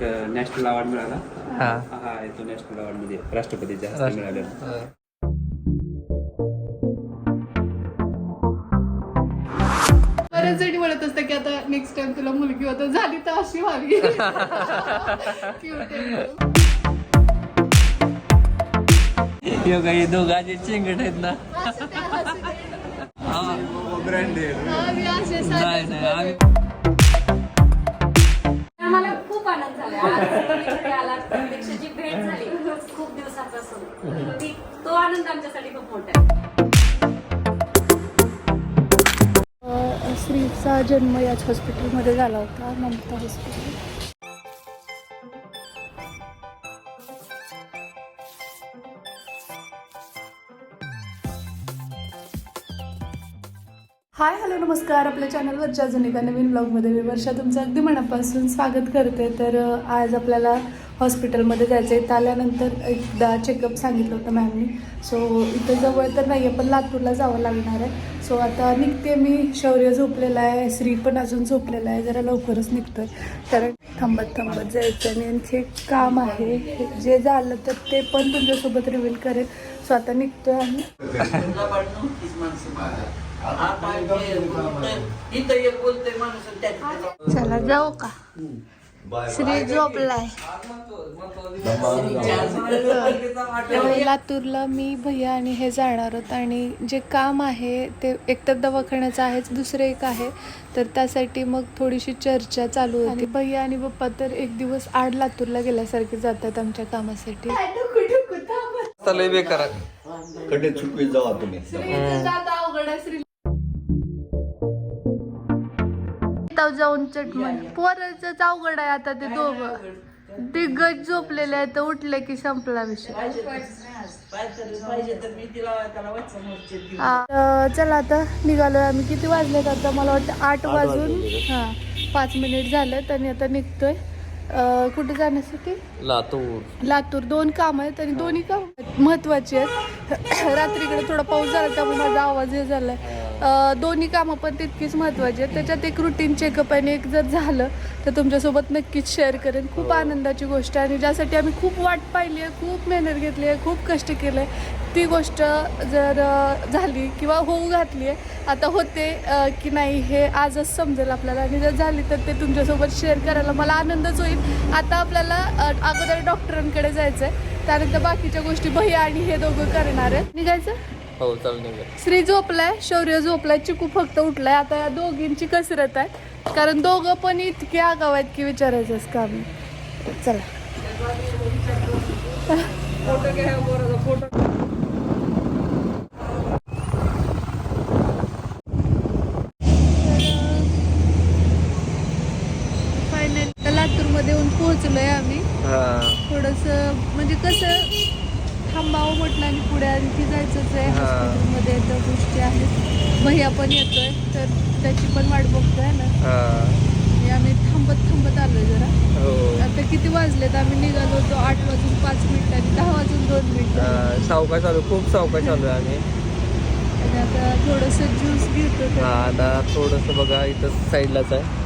एक national award मिळाला हा हा तो नॅशनल अवॉर्डमध्ये राष्ट्रपतीच्या हस्ते मिळालेला बरेच जणी म्हणत असतात की आता नेक्स्ट टाइम तुला मुलगी होत झाली तर अशी व्हावी Cute आहे. काही दोघांचे चिंगट आहेत ना असं ते, असं ते. हा. हा, मी असे नाही नाही आम्ही प्रत्यक्षाची भेट झाली खूप दिवसापासून. तो आनंद आमच्यासाठी खूप मोठा आहे. श्रीचा जन्म याच हॉस्पिटलमध्ये झाला होता ममता हॉस्पिटल हाय हॅलो नमस्कार. आपल्या चॅनलवरच्या अजून एका नवीन ब्लॉगमध्ये मी वर्षा तुमचं अगदी मनापासून स्वागत करते. तर आज आपल्याला हॉस्पिटलमध्ये जायचं आहे आल्यानंतर एकदा चेकअप सांगितलं होतं मॅमनी सो इथं जवळ तर नाही आहे पण लातूरला जावं लागणार आहे. सो आता निघते मी. शौर्य झोपलेला आहे. श्री पण अजून झोपलेला आहे. जरा लवकरच निघतोय. कारण थांबत थांबत जायचं आणि यांचे काम आहे. जे झालं तर ते पण तुमच्यासोबत रिव्हील करेल. सो आता निघतोय आम्ही. इथं एक बोलतोय माणूस आणि त्याच्या चला जाऊ का? श्री झोपलाय. त्यामुळे लातूरला मी भैया आणि हे जाणार आहोत. आणि जे काम आहे ते एकतर दवाखान्याचं आहेच दुसरं एक आहे. तर त्यासाठी मग थोडीशी चर्चा चालू होती. भैया आणि पप्पा तर एक दिवस आड लातूरला गेल्यासारखे जातात आमच्या कामासाठी. लय बेकार आहे. कडे चुकवीत जावा तुम्ही. जाऊन चटमन पोराच अवघड आहे आता ते दोघं. दिग्गज झोपलेले आहेत तर उठले की संपला विषय. पाहिजे तर मी तिला त्याला वाचन हा. अं, चला आता निघालोय आम्ही. किती वाजलेत आता? मला वाटतं आठ वाजून हा पाच मिनिट झालेत आणि आता निघतोय. अं, कुठे जाण्यासाठी? लातूर. लातूर. दोन काम आहेत आणि दोन्ही काम महत्वाची आहेत. रात्रीकडे थोडा पाऊस झाला त्यामुळे माझा आवाज हे झालाय. दोन्ही कामं पण तितकीच महत्वाची आहेत. त्याच्यात एक रुटीन चेकअप आणि एक जर झालं तर तुमच्यासोबत नक्कीच शेअर करेन. खूप आनंदाची गोष्ट आहे आणि ज्यासाठी आम्ही खूप वाट पाहिली आहे खूप मेहनत घेतली आहे खूप कष्ट केले ती गोष्ट जर झाली किंवा होऊ घातली आहे आता होते की नाही हे आजच समजेल आपल्याला आणि जर झाली तर ते तुमच्यासोबत शेअर करायला मला आनंदच होईल. आता आपल्याला अगोदर डॉक्टरांकडे जायचं आहे त्यानंतर बाकीच्या गोष्टी भैया आणि हे दोघं करणार आहेत. निघायचं? हो चाल श्री झोपलाय शौर्य झोपलाय चिकू फक्त उठलाय. आता या दोघींची कसरत आहे. कारण दोघं पण इतके आगाव आहेत की विचारायचंच काम नाही. चला. फायनल लातूरमध्ये येऊन पोहोचलोय आम्ही. हा. थोडंसं म्हणजे कसं थांबावं म्हटलं आणि पुढे आणखी जायचंच आहे. हा. हॉस्पिटलमध्ये त्या गोष्टी आहेत. भैया पण येतोय तर त्याची पण वाट बघतोय ना. हा. आणि आम्ही थांबत थांबत आलोय जरा. हो. आता किती वाजलेत? आम्ही निघालो होतो आठ वाजून पाच मिनिटांनी दहा वाजून दोन मिनिटं. हा, सावकाश चालू खूप सावकाश चालू आहे आम्ही. आणि आता थोडंसं ज्यूस घेतो तर हा आता थोडस बघा इथं साईडलाच आहे.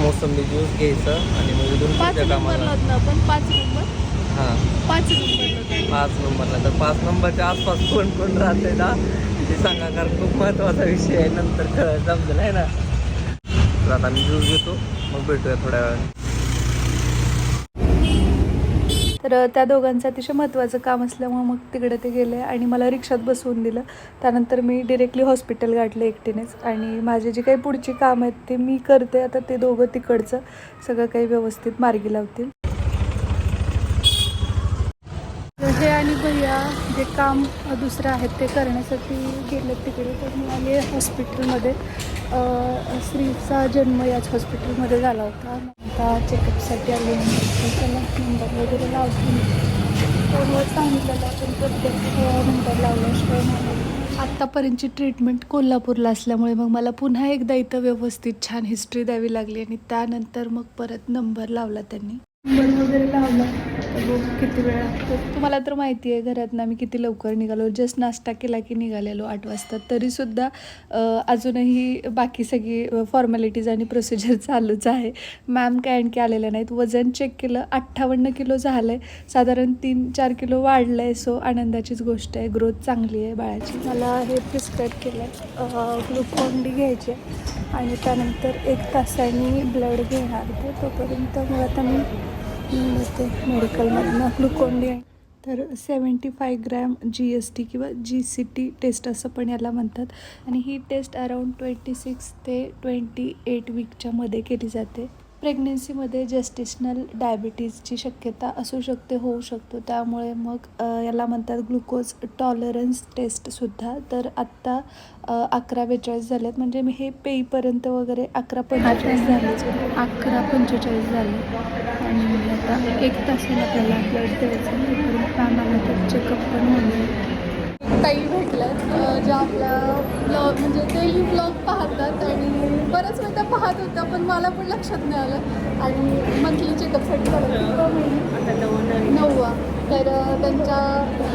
मोसंबी ज्यूस घ्यायचं आणि मग इथून पाच पुढच्या नंबरला कामाला. होत ना आपण पाच नंबर. हा. पाच नंबरला होतो. पाच नंबरला तर पाच नंबरच्या आसपास कोण कोण राहते ना ते सांगा कारण खूप महत्त्वाचा विषय आहे नंतर समजेल आहे ना? तर आता मी ज्यूस घेतो मग भेटूया थोड्या वेळाने. तर त्या दोघांचं अतिशय महत्त्वाचं काम असल्यामुळे मग तिकडे ते गेले आणि मला रिक्षात बसवून दिलं. त्यानंतर मी डिरेक्टली हॉस्पिटल गाठलं एकटीनेच आणि माझे जे काही पुढची काम आहेत ते मी करते. आता ते दोघं तिकडचं. सगळं काही व्यवस्थित मार्गी लावतील. हे आणि भैया जे काम दुसरं आहेत ते करण्यासाठी गेलं तिकडे तर मी आले हॉस्पिटलमध्ये. श्रीचा जन्म याच हॉस्पिटलमध्ये झाला होता. आता चेकअपसाठी आले त्याला नंबर वगैरे लावतो. फोनवर सांगितलेलं पण प्रत्येक नंबर लावल्याशिवाय आत्तापर्यंतची ट्रीटमेंट कोल्हापूरला असल्यामुळे मग मला पुन्हा एकदा इथं व्यवस्थित छान हिस्ट्री द्यावी लागली आणि त्यानंतर मग परत नंबर लावला त्यांनी. नंबर वगैरे लावला. आता बघू किती वेळ लागतो. तुम्हाला तर माहिती आहे घरातनं आम्ही किती लवकर निघालो. जस्ट नाश्ता केला की निघालेलो आठ वाजता. तरीसुद्धा अजूनही बाकी सगळी फॉर्मॅलिटीज आणि प्रोसिजर चालूच आहे. मॅम काय आणखी आलेल्या नाहीत. वजन चेक केलं. अठ्ठावन्न किलो झालं आहे साधारण तीन चार किलो वाढलं आहे सो आनंदाचीच गोष्ट आहे. ग्रोथ चांगली आहे बाळाची. मला हे प्रिस्क्राईब केलं. आहे ग्लुकोन डी घ्यायची आणि त्यानंतर एक तासाने ब्लड घेणार ते तोपर्यंत मग आता मी मिळते मेडिकलमधनं ग्लुकोन डी तर seventy five gram G S T किंवा जी सी टी टेस्ट असं पण याला म्हणतात. आणि ही टेस्ट अराऊंड ट्वेंटी सिक्स ते ट्वेंटी एट वीकच्या मध्ये केली जाते. प्रेग्नेन्सीमध्ये जेस्टिशनल डायबिटीजची शक्यता असू शकते होऊ शकतो. त्यामुळे मग याला म्हणतात ग्लुकोज टॉलरन्स टेस्टसुद्धा तर आत्ता अकरा बेचाळीस झालेत. म्हणजे मी हे पेईपर्यंत वगैरे अकरा पंचेचाळीस झाले अकरा पंचेचाळीस झाले आणि आता एक तासाने आपल्याला ब्लड द्यायचं. तोपर्यंत आम्हाला तर चेकअप पण होईल ताई भेटल्यात. ज्या आपल्या ब्लॉग म्हणजे डेली ब्लॉग पाहतात आणि बऱ्याच वेळा त्या पाहत होत्या पण मला पण लक्षात नाही आलं. आणि मंथली चेकअपसाठी नववा. तर त्यांच्या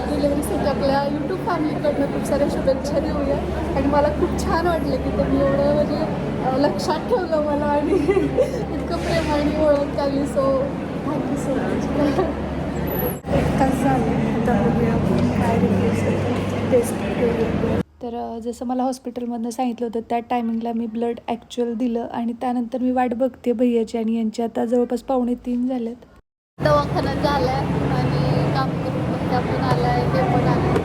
डिलेवरीसाठी आपल्या यूट्यूब फॅमिलीकडनं खूप साऱ्या शुभेच्छा देऊया. आणि मला खूप छान वाटलं की त्यांनी एवढं म्हणजे लक्षात ठेवलं मला आणि इतकं प्रेमाने ओळख लागली सो थँक्यू सो मच एक तास झाले काय रिपोर्ट टेस्ट तर जसं मला हॉस्पिटलमधनं सांगितलं होतं त्या टायमिंगला मी ब्लड ॲक्च्युअल दिलं आणि त्यानंतर मी वाट बघते भैयाची आणि यांची. आता जवळपास पावणे तीन झालेत. दवाखाना झालाय आणि काम करून त्या पण आलाय ते पण आलं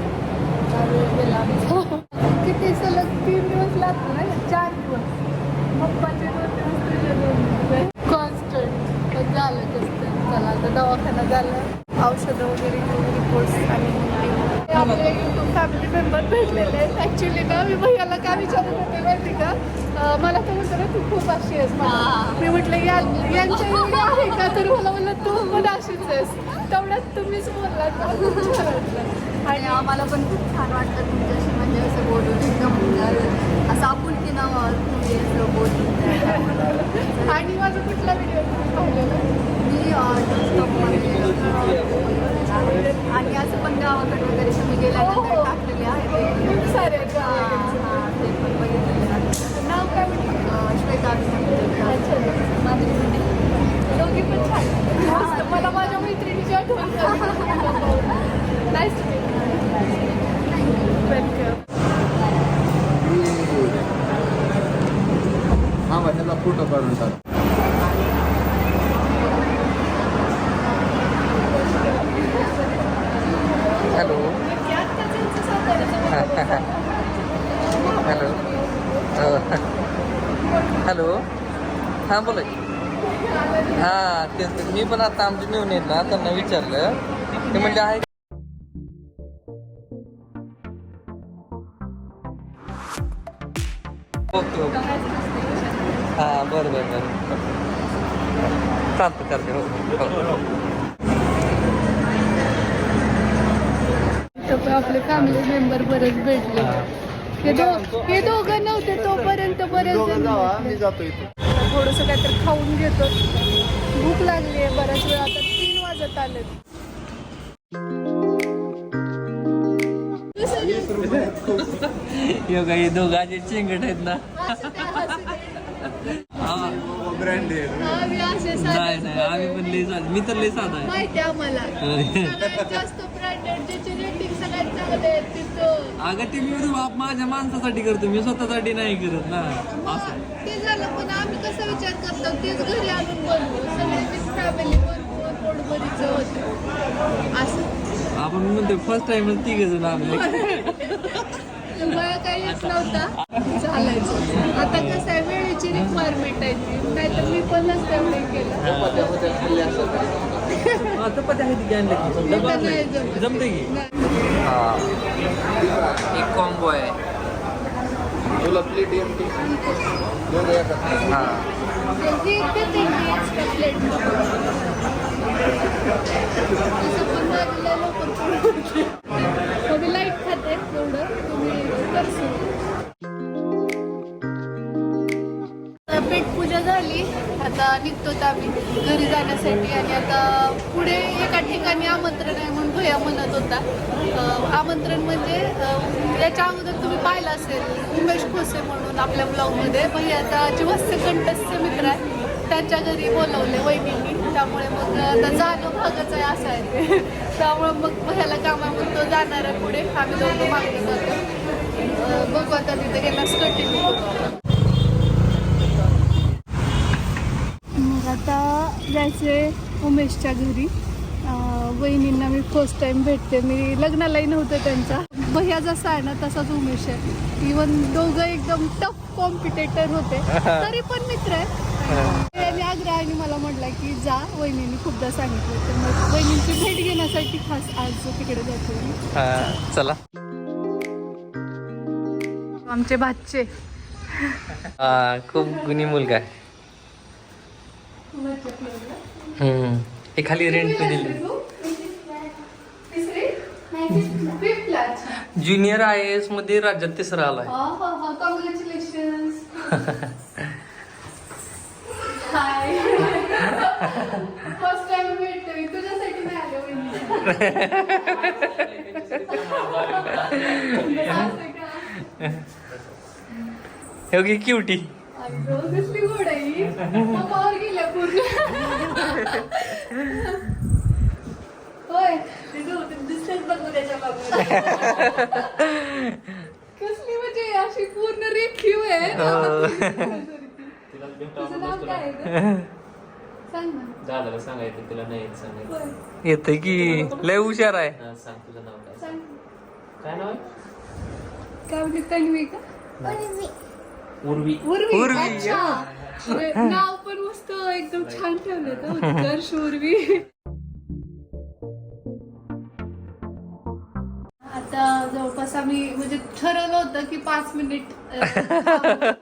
किती सलग तीन दिवस लागतो ना चार दिवस. पप्पाचे दोन दिवस तुझे दोन दिवस. कॉन्स्टंट झालं आता दवाखाना झालं औषधं वगैरे रिपोर्ट्स आणि ते आपले यूट्यूब फॅमिली मेंबर भेटलेले आहेत. ॲक्च्युली ना मी भैयाला काय विचारत होते माहिती का? मला तर म्हणतो ना तू खूप अशी आहेस मला मी म्हटलं या यांच्या एवढी आहे का? तर मला म्हणलं तू पण अशीच आहेस. तेवढ्यात तुम्हीच बोललात खूप छान वाटलं. आणि आम्हाला पण खूप छान वाटतं तुमच्याशी म्हणजे असं बोलून एकदम म्हणजे असं आपुलकी नाव तुम्ही असं बोलून. आणि माझा कुठला व्हिडिओ पाहिलेला? आणि असं पण गावाकडे वगैरे तुम्ही हो, हो. टाकलेले आहे. खूप सारे आहेत हा, गावाकडचे. हा, ते पण बघितलेलं आहे. नाव काय म्हटलं अं, श्वेता अभिनंदन. अच्छा माझी मुलगी. दोघी पण छान मस्त मला माझ्या मैत्रिणीची आठवण नाईस वेलकम हा माझ्याला फोटो काढून टाक हॅलो हॅलो हॅलो हां बोला की हां तेच तेच. मी पण आता आमचे मिळून येत ना त्यांना विचारलं. ते म्हणजे आहे. Okay okay. हां बरं बरं बरं. चालतं चालतं हो हो. आपले फॅमिली मेंबर बरेच भेटले. हे. दो हे दोघं नव्हते तोपर्यंत बरेच जण भेटले. मी जातो इथे. थोडंसं काहीतरी खाऊन घेतो. भूक लागली आहे बऱ्याच वेळ आता तीन वाजत आले योगा हे दोघांचे चेंगट आहेत ना. हा. आम्ही असे साधे. नाही नाही आम्ही पण लई साधा. मी तर लई साधा आहे. माहिती आम्हाला. जास्त ब्रँडेड ज्याची रेटिंग सगळ्यात चांगले आहेत अगं ते मी बाप माझ्या माणसासाठी करतो मी स्वतःसाठी नाही करत ना. असं. ते झालं पण आम्ही कसा विचार करतो तेच घरी आणून बनवू सगळ्यांची फॅमिली बनवून पोटभरीचं होतं असं. आपण म्हणतो फर्स्ट टाइमच तिघ जण आम्ही मला काही येत नव्हता. चालायचं आता कसं आहे वेळेची रिक्वायरमेंट आहे ती. नाहीतर मी पण नसतं एवढे केलं. चपाती आहे ती आणलं की. जमत. की. हा एक कॉम्बो आहे तुला प्लेट एमटी दोन एका हा लाइट खाते एवढं आता निघतो आम्ही. घरी जाण्यासाठी आणि आता पुढे एका ठिकाणी आमंत्रण आहे म्हणून भैया म्हणत होता. आमंत्रण म्हणजे याच्या अगोदर तुम्ही पाहिलं असेल उमेश खोसे म्हणून आपल्या ब्लॉगमध्ये. भैयाचा जीवस्य कंठस्थ मित्र आहे त्यांच्या घरी बोलवले वहिनींनी. त्यामुळे मग आता जाणं भागच आहे असं आहे. ते त्यामुळे मग भैयाला कामामधून तो जाणार आहे पुढे. आम्ही दोघं मागे जातो. बघू आता तिथे गेल्यास कंटिन्यू करू मग आता जायचे उमेशच्या घरी. वहिनींना मी फर्स्ट टाइम भेटते. मी लग्नालाही नव्हतं त्यांच्या भैया जसा आहे ना तसाच उमेश आहे. इवन दोघं एकदम टफ कॉम्पिटेटर होते. तरी पण मित्र आहे. आणि आग्रहाने मला म्हटलं की जा वहिनींनी खूपदा सांगितलं. तर मग वहिनींची भेट घेण्यासाठी खास आज तिकडे जातो मी. चला. आमचे भाचे हा, खूप गुणी मुलगा आहे. हे खाली रेंट दिली. ज्युनियर आय एसमध्ये राज्यात तिसरा आलाय. ही क्युटी गेल्या पूर्ण होय दिसतेच बघू त्याच्या बाबतीत कसली म्हणजे अशी पूर्ण रेखीव आहे तुझं नाव काय आहे गं? सांग ना दादाला सांगायचं तिला नाही येत सांगायचं होय, येत की. लय हुशार आहे. हा, सांग तुझं नाव काय सांग काय नाव आहे काय म्हणजे तन्वी का? उर्वी. उर्वी. उर्वी, अच्छा. नाव पण मस्त एकदम छान ठेवलं तर उर्वी आता जवळपास आम्ही म्हणजे ठरवलं होतं की पाच मिनिट.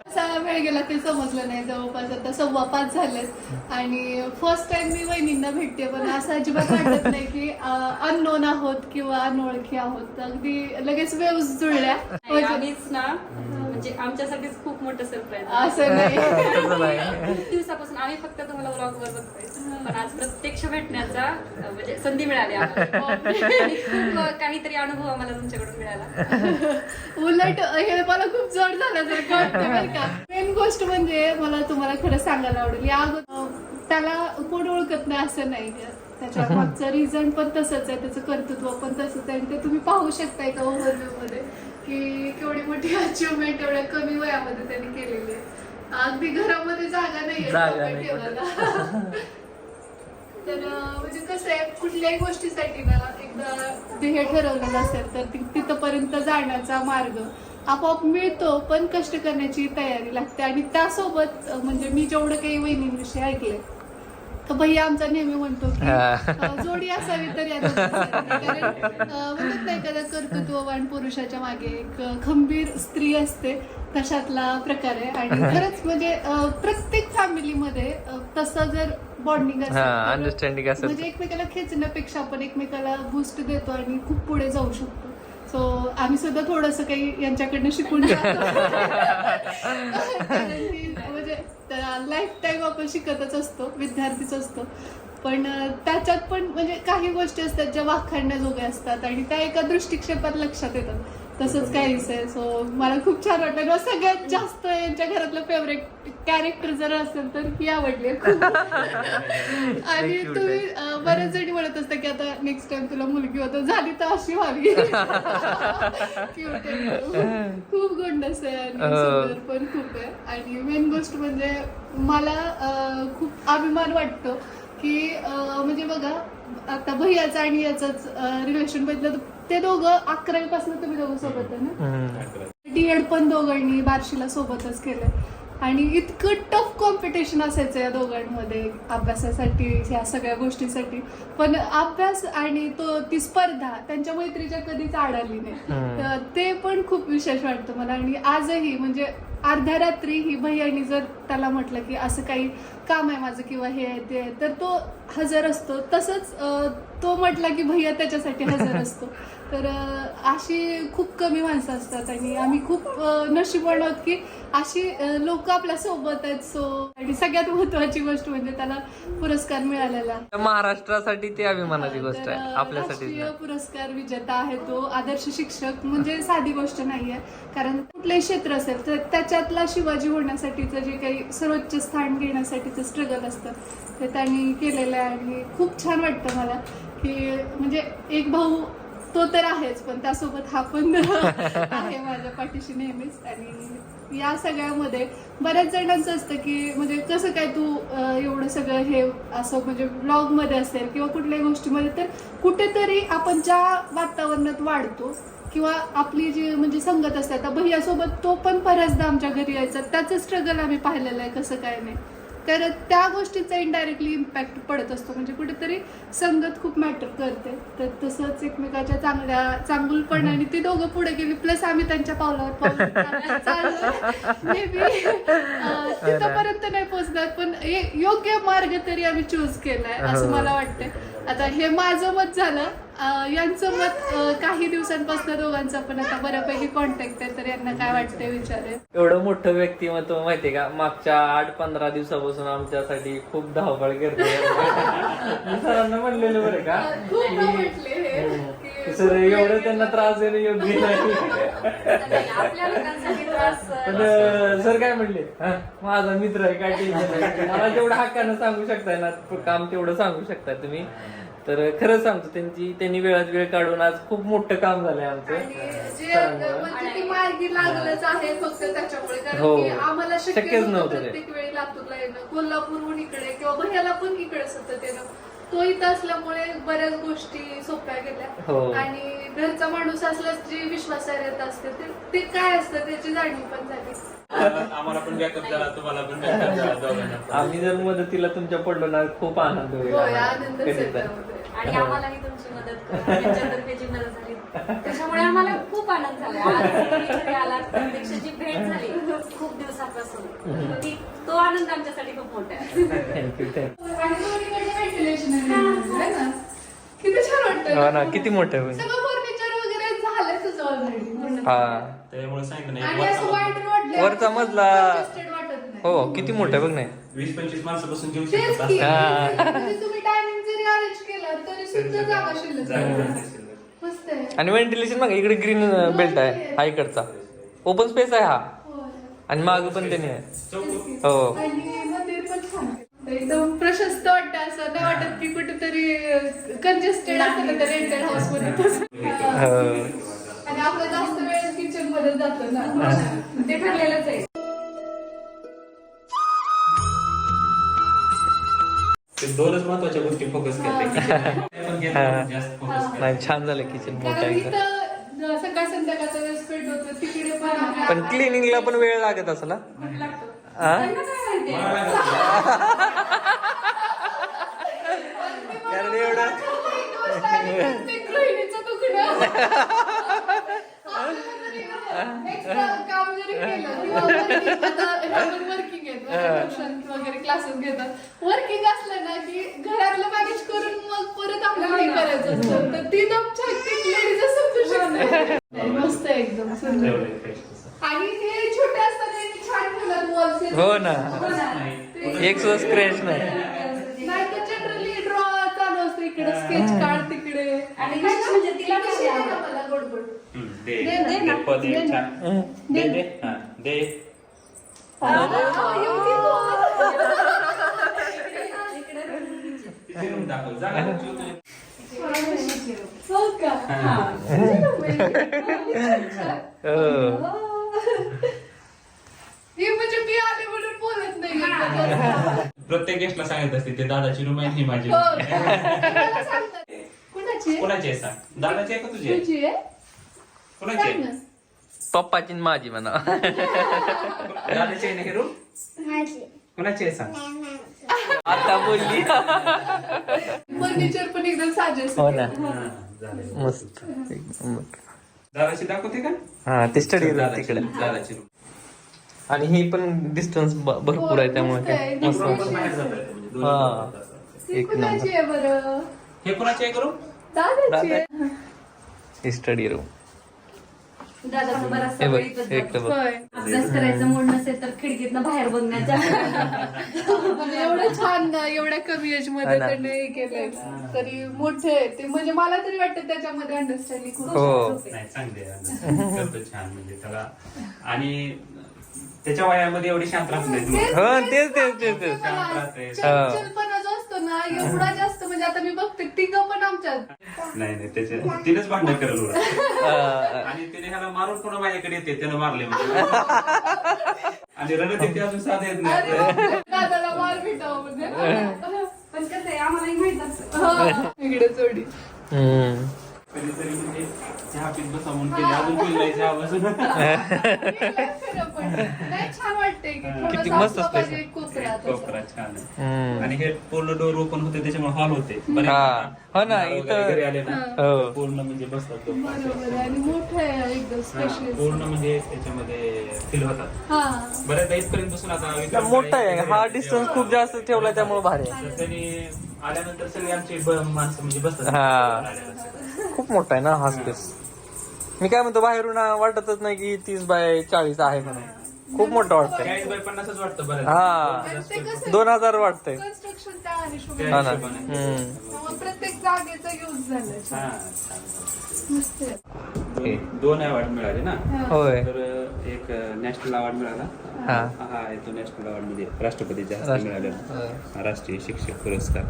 कसा वेळ गेला ते समजलं नाही. जवळपास आता सव्वा पाच झालेत. आणि फर्स्ट टाइम मी वहिनींना भेटते पण असं अजिबात वाटत नाही की अननोन आहोत किंवा अनोळखी आहोत. अगदी लगेच वेळ जुळल्या. ना. म्हणजे आमच्यासाठीच खूप मोठं सरप्राईज असं नाही. खूप दिवसापासून आम्ही फक्त तुम्हाला ब्लॉग वर बघतोय. पण आज प्रत्यक्ष भेटण्याचा म्हणजे संधी मिळाली आम्हाला. आणि खूप अं, काहीतरी अनुभव आम्हाला तुमच्याकडून मिळाला. उलट हे मला खूप जड झालं जर कळतं बरं का. मेन गोष्ट म्हणजे मला तुम्हाला खरं सांगायला आवडेल. या अगोदर त्याला कोण ओळखत नाही असं नाही. त्याच्या मागचं रिझन पण तसंच आहे त्याचं कर्तृत्व पण तसंच आहे. आणि ते तुम्ही पाहू शकताय का? ओव्हरव्ह्यू मध्ये की केवढी मोठी अचिव्हमेंट एवढ्या कमी वयामध्ये त्यांनी केलेली आहे. अगदी घरामध्ये जागा नाही जागा नाही. ठेवायला. तर म्हणजे कसं आहे कुठल्याही गोष्टीसाठी ना एकदा ध्येय ठरवलेलं असेल तर तिथपर्यंत जाण्याचा मार्ग आपोआप मिळतो पण कष्ट करण्याची तयारी लागते. आणि त्यासोबत म्हणजे मी जेवढं काही वहिनींविषयी ऐकलंय तर भैया आमचा नेहमी म्हणतो की. अं, जोडी असावी तर या दोघांसाठी. कारण अं, म्हणतात ना एखाद्या कर्तृत्ववान पुरुषाच्या मागे एक खंबीर स्त्री असते तशातला प्रकार आहे आणि खरंच म्हणजे अं, प्रत्येक फॅमिलीमध्ये अं, तसं जर बॉन्डिंग असेल हा अंडरस्टँडिंग असेल म्हणजे एकमेकाला खेचण्यापेक्षा आपण एकमेकाला बूस्ट देतो आणि खूप पुढे जाऊ शकतो आम्ही सुद्धा थोडस काही यांच्याकडनं शिकून जातो. कारण की म्हणजे लाईफ टाईम आपण शिकतच असतो विद्यार्थीच असतो पण अं, त्याच्यात पण म्हणजे काही गोष्टी असतात ज्या वाखाणण्याजोग्या असतात आणि त्या एका दृष्टिक्षेपात लक्षात येतात तसंच काहीच आहे सो मला खूप छान वाटलं आणि सगळ्यात जास्त यांच्या घरातलं फेवरेट कॅरेक्टर जर असेल तर ही आवडली खूप. आणि तुम्ही बऱ्याच जणी म्हणत असता की आता नेक्स्ट टाइम तुला मुलगी होत झाली तर अशी व्हावी. खूप गोंडस आहे आणि हो. सुंदर पण खूप आहे आणि मेन गोष्ट म्हणजे मला खूप अभिमान वाटतो की म्हणजे बघा आता भैयाचं आणि याचंच रिलेशन बघितलं तर ते दोघं अकरावी पासून तुम्ही दोघं सोबत आहे ना? डीएड पण दोघांनी बार्शीला सोबतच केलंय. आणि इतकं टफ कॉम्पिटिशन असायचं या दोघांमध्ये अभ्यासासाठी ह्या सगळ्या गोष्टीसाठी. पण अभ्यास आणि तो ती स्पर्धा त्यांच्या मैत्रीच्या कधीच आढळली नाही. तर ते पण खूप विशेष वाटतं मला. आणि आजही म्हणजे अर्ध्या रात्री ही भैयानी जर त्याला म्हटलं की असं काही काम आहे माझं किंवा हे आहे ते आहे तर तो हजर असतो. तसंच अं, तो म्हटला की भैया त्याच्यासाठी हजर असतो. तर अशी खूप कमी माणसं असतात आणि आम्ही खूप नशीबवान आहोत की अशी लोक आपल्यासोबत आहेत. सो आणि सगळ्यात महत्वाची गोष्ट म्हणजे त्याला पुरस्कार मिळालेला. महाराष्ट्रासाठी ती अभिमानाची गोष्ट आहे. आपल्यासाठी पुरस्कार विजेता आहे तो आदर्श शिक्षक. म्हणजे साधी गोष्ट नाहीये कारण कुठलंही क्षेत्र असेल तर त्याच्यातला शिवाजी होण्यासाठीचं जे काही सर्वोच्च स्थान घेण्यासाठीचं स्ट्रगल असतं ते त्यांनी केलेलं आहे. आणि खूप छान वाटतं मला की म्हणजे एक भाऊ तो तर आहेच पण त्यासोबत हा पण आहे माझ्या पाठीशी नेहमीच. आणि या सगळ्यामध्ये बऱ्याच जणांचं असतं की म्हणजे कसं काय तू एवढं सगळं हे असं म्हणजे ब्लॉगमध्ये असेल किंवा कुठल्याही गोष्टीमध्ये तर कुठेतरी आपण ज्या वातावरणात वाढतो किंवा आपली जी म्हणजे संगत असते आता भैयासोबत तो पण बऱ्याचदा आमच्या घरी यायचा. त्याचं स्ट्रगल आम्ही पाहिलेलं आहे कसं काय नाही. तर त्या गोष्टीचा इनडायरेक्टली इम्पॅक्ट पडत असतो. म्हणजे कुठेतरी संगत खूप मॅटर करते. तर तसंच एकमेकाच्या चांगल्या चांगुलपणाने ती दोघं पुढे गेली. प्लस आम्ही त्यांच्या पावलावर बी तिथपर्यंत नाही पोहोचणार पण योग्य मार्ग तरी आम्ही चूज केलाय असं मला वाटतंय. आता हे माझं मत झालं. यांचं मत काही दिवसांपासून दोघांचा पण आता बऱ्यापैकी कॉन्टॅक्ट आहे तर यांना काय वाटतंय विचारेल एवढं मोठं व्यक्तिमत्व माहितीये का? मागच्या आठ पंधरा दिवसापासून आमच्यासाठी खूप धावपळ करते सरांना म्हणलेलं बरं का? खूप म्हटले की सर एवढं त्यांना त्रास देणं योग्य नाही. पण सर काय म्हणले? "हा, माझा मित्र आहे काय टेन्शन नाही. मला जेवढं हक्कानं सांगू शकताय ना? काम तेवढं सांगू शकताय तुम्ही. तर खरं सांगतो त्यांची त्यांनी वेळात वेळ काढून आज खूप मोठं काम झालंय आमचं. म्हणजे ती मार्गी लागलंच आहे फक्त त्याच्यामुळे कारण हो. की आम्हाला शक्य शक्यच नव्हतं नव्हतं ते. प्रत्येक वेळी लातूरला येणं कोल्हापूरहून इकडे किंवा भैयाला पण इकडे सतत येणं तो इथं असल्यामुळे बऱ्याच गोष्टी सोप्या हो. गेल्या आणि घरचा माणूस असलाच जी विश्वासार्हता असते ते- ते काय असतं त्याची जाणीव पण झाली आम्हाला पण बॅकअप झाला तुम्हाला पण बॅकअप झाला दोघांना पण. आम्ही जर मदतीला तुमच्या पडलो ना खूप आनंद होईल होय आम्हाला. आनंद कधीच. आणि आम्हालाही तुमची मदत झाली त्याच्यामुळे आम्हाला खूप आनंद झाला. आज प्रत्यक्षाची भेट झाली खूप दिवसापासून ती तो आनंद आमच्यासाठी खूप मोठा आहे. आहे, है? किती छान वाटतं हो ना किती मोठं होईल. हा. वाटलं वरचा मजला- congested वाटत नाही. हो किती मोठं आहे बघ नाही वीस पंचवीस माणसापासून जेऊ तेच केला तरी सुद्धा जागा शिल्लक. आहे. मस्त आहे. आणि व्हेंटिलेशन बघा इकडे ग्रीन बेल्ट आहे हा इकडचा ओपन स्पेस आहे हा. होय. आणि माग पण त्याने आहे. हो. आणि मंदिर पण छान आहे. एकदम प्रशस्त वाटतं असं. नाही वाटत की कुठेतरी कंजेस्टेड असतं ना त्या रेंटेड हाऊसमध्ये तसं. हा. हो. आणि आपलं जास्त वेळ किचनमध्ये जातो ना. ते ठरलेलंच आहे. दोनच महत्त्वाच्या गोष्टी फोकस करते. नाही छान झालं किचन मोठं सकाळ संध्याकाळचा वेळ स्पेंड होतो तिकडे पण क्लिनिंगला पण वेळ लागत असला? कारण एवढं काम जरी केलं ट्युशन वगैरे क्लासेस घेतात. वर्किंग असलं ना की घरातलं मॅनेज करून मग परत आपल्याला हे करायचं असतं. तर ती ती लेडीज समजू शकते मस्त एकदम सुंदर. आणि हे छोटे असताना यांनी छान ठेवलं वॉल्स हो ना. एक सुद्धा स्क्रॅच नाही. नाही तर जनरली ड्रॉ चालू असतं. इकडे स्केच काढ तिकडे. आणि म्हणजे तिला कशी आहे ना मला गोडगोड. दे. दे, दे ना. दे. दे दे हा दे तिथे room दाखव जा हो का हो. हे म्हणजे मी आले म्हणून बोलत नाही प्रत्येक गेस्टला सांगत असते ते दादाची रूम आहे ही माझी हो. कुणाची आहे? सांग दादाची आहे का तुझी आहे? तुझी आहे कोणाची आहे. पप्पाची माझी म्हणा दादाची आहे ना ही रूम कोणाची आहे सांग आता बोलली. फर्निचर पण एकदम साजे हो ना. हा, झालं. मस्त. एकदम. दादाची दाखवते का? हा ते स्टडी दादाची तिकडे. दादाची रूम आणि हे पण डिस्टन्स भरपूर आहे त्यामुळे काय हो, मस्त. म्हणजे दोन्ही हा. एक कुणाची आहे बरं? हे कोणाचे आहे करू? दादाची आहे. स्टडी रूम दादाचा बराचसा हे बघ वेळ इथंच एक तर जातो. बघ. होय. अभ्यास करायचं मूड नसेल तर खिडकीतनं बाहेर म्हणजे एवढं छान एवढ्या कमी एजमध्ये हा ना. त्याने हे केलंय. तरी मोठे ते म्हणजे मला तरी वाटतं त्याच्यामध्ये अंडरस्टँडिंग खूप हो. नाही चांगले आहे. करतो छान. म्हणजे त्याला आणि त्याच्या वयामध्ये एवढी शांत राहत नाही तू. हो तेच तेच तेच तेच. शांत राहते. चंचलपणा जो असतो ना एवढा जास्त म्हणजे आता मी बघते तिघं पण आमच्यात. नाही नाही त्याच्या तिनेच भांडण करेल उलट. आणि तिने ह्याला मारून पुन्हा माझ्याकडे येते त्यानं मारले म्हणजे. आणि रडत येते अजून साधे येत अरे नाही. बापरे, दादाला मार भेटावं म्हणजे. पण कसं आहे आम्हालाही माहीत असतं. इकडे जोडी. हम्म. कधीतरी म्हणजे चहा पीत केली. अजून चहा बसून किती मस्त असलं असतंय. पाहिजे कोपऱ्यात असं. कोपरा छान. आणि हे पूर्ण डोर ओपन होते त्याच्यामुळे हॉल होते. हा. ना, इथं- घरी आले ना हो. पूर्ण म्हणजे बसतात लोक बरोबर आहे. आणि मोठं आहे एकदम हा, स्पेशल पूर्ण म्हणजे त्याच्यामध्ये फील होतात हा बऱ्याचदा इथपर्यंत बसून आता विक्रम मोठा आहे हा डिस्टन्स खूप जास्त ठेवलाय त्यामुळे भारी आहे तर त्यांनी आल्यानंतर सगळी आमची ब- माणसं म्हणजे बसतात हा. आल्यानंतर. खूप मोठा आहे ना हा स्पेस मी काय म्हणतो बाहेरून वाटतच नाही की तीस बाय चाळीस आहे म्हणून खूप मोठं वाटतंय चाळीस बाय पन्नासच वाटतं बरं हा. ते कसं दोन हजार वाटतंय कन्स्ट्रक्शन त्या हिशोबाने हा ना हिशोबाने. हम्म. त्यामुळे प्रत्येक जागेचा यूज हा. मस्त आहे. दोन- दोन अवॉर्ड मिळाले ना? होय. तर एक नॅशनल अवॉर्ड मिळाला. हा. हा आहे तो नॅशनल अवॉर्ड म्हणजे राष्ट्रपतीच्या हस्ते मिळालेला. हा राष्ट्रीय शिक्षक पुरस्कार.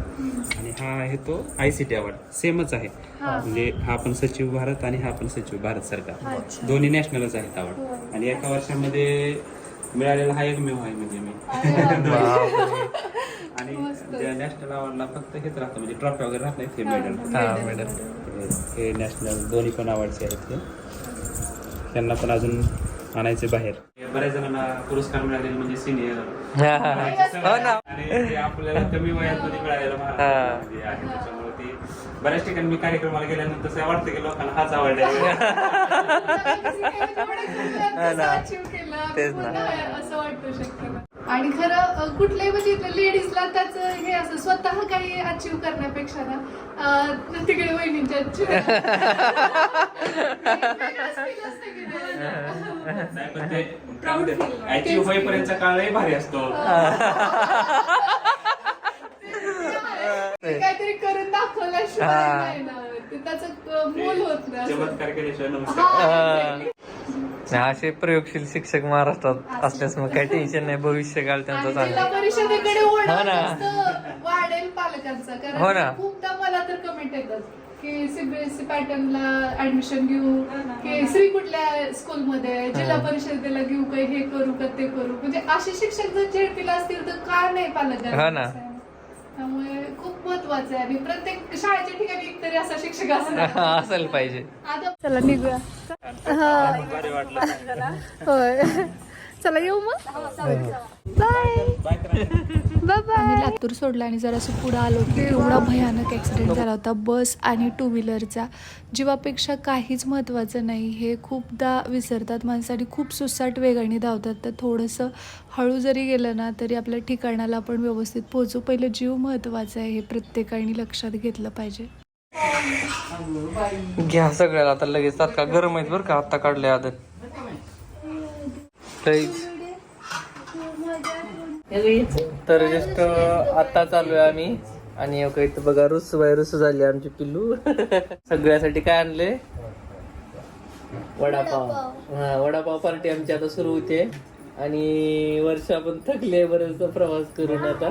आणि हा आहे तो आय सी टी अवॉर्ड सेमच आहे. म्हणजे हा पण सचिव भारत आणि हा पण सचिव भारत सरकार. दोन्ही नॅशनलच आहेत अवॉर्ड आणि एका वर्षामध्ये मिळालेला हा एकमेव आहे म्हणजे मी. आणि त्या नॅशनल अवॉर्डला फक्त हेच राहतं म्हणजे ट्रॉफी वगैरे राहत नाही ते मेडल हा हे नॅशनल दोन्ही पण आवडचे आहेत ते. त्यांना पण अजून आणायचे बाहेर. बऱ्याच जणांना पुरस्कार मिळालेले म्हणजे सिनियर हो. आणि ते आपल्याला कमी वयात मिळालेला महाराष्ट्रामध्ये आहे त्याच्यामुळे ते बऱ्याच ठिकाणी मी कार्यक्रमाला गेल्यानंतर असं वाटतं की लोकांना हाच आवडला हा तेच ना. असं वाटू शकतं ना. आणि खरं अ, कुठल्याही म्हणजे लेडीजला त्याचं हे असं स्वतः काही अचीव करण्यापेक्षा ना तिकडे वहिनींच्या अचीव होईपर्यंतचा काळही भारी असतो काहीतरी करून दाखवल्याशिवाय हा. नाही ना ते त्याचं अ, मोल होत नाही असं. हा, प्रयोगशील शिक्षक महाराष्ट्रात असल्यास मग काही टेन्शन नाही. भविष्य काळ त्यांचं चांगलं. परिषदेकडे हो ना. जास्त वाढेल पालकांचा. हो ना. कारण खूपदा मला तर कमेंट येतात की सीबीएसई पॅटर्नला ऍडमिशन घेऊ की श्री कुठल्या स्कूलमध्ये जिल्हा परिषदेला घेऊ काही हे करू का ते करू. म्हणजे असे शिक्षक जर झेडपीला असतील तर का नाही पालक हो ना. त्यामुळे खूप महत्वाचं आहे. आणि प्रत्येक शाळेच्या ठिकाणी एक तरी असा शिक्षक असणार असायला पाहिजे. आता चला निघूया. होय. चला येऊ मग. बाय बाय आम्ही लातूर सोडला आणि जरासं पुढं आलो की एवढा भयानक ॲक्सिडेंट झाला होता. बस आणि टू व्हीलरचा जीवापेक्षा काहीच महत्त्वाचं नाही. हे खूपदा विसरतात माणसाने. खूप सुसाट वेगाने धावतात. तर थोडंसं हळू जरी गेलं ना तरी आपल्या ठिकाणाला आपण व्यवस्थित पोहोचू. पहिलं जीव महत्त्वाचं आहे हे प्रत्येकाने लक्षात घेतलं पाहिजे. घ्या सगळ्याला. आता लगेच तात्काळ गरम आहेत बरं का. आत्ता काढले आदत. लईच. तर जस्ट आता चालू आहे आम्ही. आणि इथं बघा रुसू बाय रुसू झाली आमची पिल्लू. सगळ्यासाठी काय आणले वडापाव. हा वडापाव पार्टी आमची आता सुरू होते. आणि वर्षा पण थकले बरेच प्रवास करून आता.